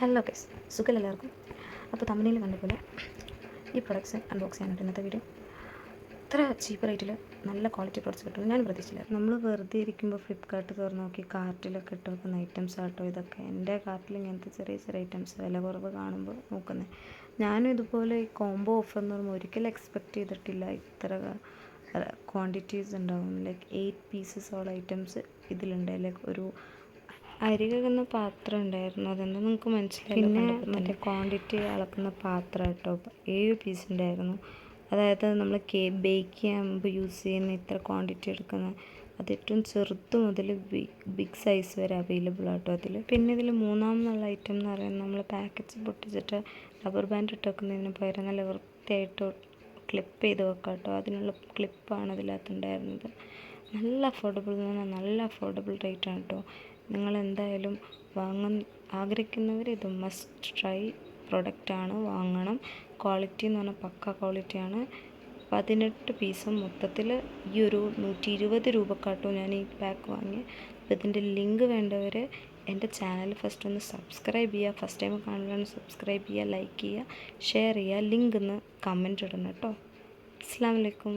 Hello guys സുഖം എല്ലാവർക്കും? അപ്പോൾ കണ്ട പോലെ ഈ പ്രൊഡക്ട്സ് അൺബോക്സ് ചെയ്യാനായിട്ട് ഇന്നത്തെ വീഡിയോ ഇത്ര ചീപ്പ് റേറ്റിൽ നല്ല ക്വാളിറ്റി പ്രൊഡക്ട്സ് കിട്ടും. ഞാൻ പ്രതീക്ഷിച്ചില്ല. നമ്മൾ വെറുതെ ഇരിക്കുമ്പോൾ ഫ്ലിപ്കാർട്ട് തുറന്ന് നോക്കി കാർട്ടിലൊക്കെ ഇട്ട് വെക്കുന്ന ഐറ്റംസ് ആട്ടോ ഇതൊക്കെ. എന്റെ കാർട്ടിൽ ഇങ്ങനത്തെ ചെറിയ ചെറിയ ഐറ്റംസ് വില കുറവ് കാണുമ്പോൾ നോക്കുന്നത് ഞാനും ഇതുപോലെ ഈ കോംബോ ഓഫർ എന്ന് പറയുമ്പോൾ ഒരിക്കലും എക്സ്പെക്റ്റ് ചെയ്തിട്ടില്ല. ഇത്ര ക്വാണ്ടിറ്റീസ് ഉണ്ടാവും. Like eight pieces all items ഇതിലുണ്ട്. ലൈക്ക് ഒരു അരി കഴുകുന്ന പാത്രം ഉണ്ടായിരുന്നു. അതെന്താ നിങ്ങൾക്ക് മനസ്സിലായി പിന്നെ മറ്റേ ക്വാണ്ടിറ്റി അളക്കുന്ന പാത്രം കേട്ടോ. ഏഴ് പീസ് ഉണ്ടായിരുന്നു. അതായത് നമ്മൾ കേ ബേക്ക് ചെയ്യുമ്പോൾ യൂസ് ചെയ്യുന്ന ഇത്ര ക്വാണ്ടിറ്റി എടുക്കുന്ന അത് ഏറ്റവും ചെറുത് മുതൽ ബിഗ് ബിഗ് സൈസ് വരെ അവൈലബിൾ ആട്ടോ അതിൽ പിന്നെ ഇതിൽ മൂന്നാമെന്നുള്ള ഐറ്റം എന്ന് പറയുന്നത് നമ്മൾ പാക്കറ്റ്സ് പൊട്ടിച്ചിട്ട് റബ്ബർ ബാൻഡ് ഇട്ട് വെക്കുന്നതിന് പകരം നല്ല വൃത്തിയായിട്ട് ക്ലിപ്പ് ചെയ്ത് വെക്കാം കേട്ടോ അതിനുള്ള ക്ലിപ്പാണ് അതിനകത്തുണ്ടായിരുന്നത്. നല്ല അഫോർഡബിൾ എന്ന് പറഞ്ഞാൽ നല്ല അഫോർഡബിൾ റേറ്റ് ആണ് കേട്ടോ നിങ്ങൾ എന്തായാലും വാങ്ങാൻ ആഗ്രഹിക്കുന്നവർ ഇത് മസ്റ്റ് ട്രൈ പ്രൊഡക്റ്റാണ് വാങ്ങണം. ക്വാളിറ്റി എന്ന് പറഞ്ഞാൽ പക്ക ക്വാളിറ്റിയാണ് പതിനെട്ട് പീസും മൊത്തത്തിൽ ഈ ഒരു നൂറ്റി ഇരുപത് രൂപക്കാട്ടോ ഞാൻ ഈ പാക്ക് വാങ്ങി. അപ്പോൾ ഇതിന്റെ ലിങ്ക് വേണ്ടവർ എന്റെ ചാനൽ ഫസ്റ്റ് ഒന്ന് സബ്സ്ക്രൈബ് ചെയ്യുക ഫസ്റ്റ് ടൈം കാണുകയാണ് സബ്സ്ക്രൈബ് ചെയ്യുക ലൈക്ക് ചെയ്യുക ഷെയർ ചെയ്യുക ലിങ്ക് ഒന്ന് കമന്റ് ഇടണം കേട്ടോ അസ്സാം വലൈക്കും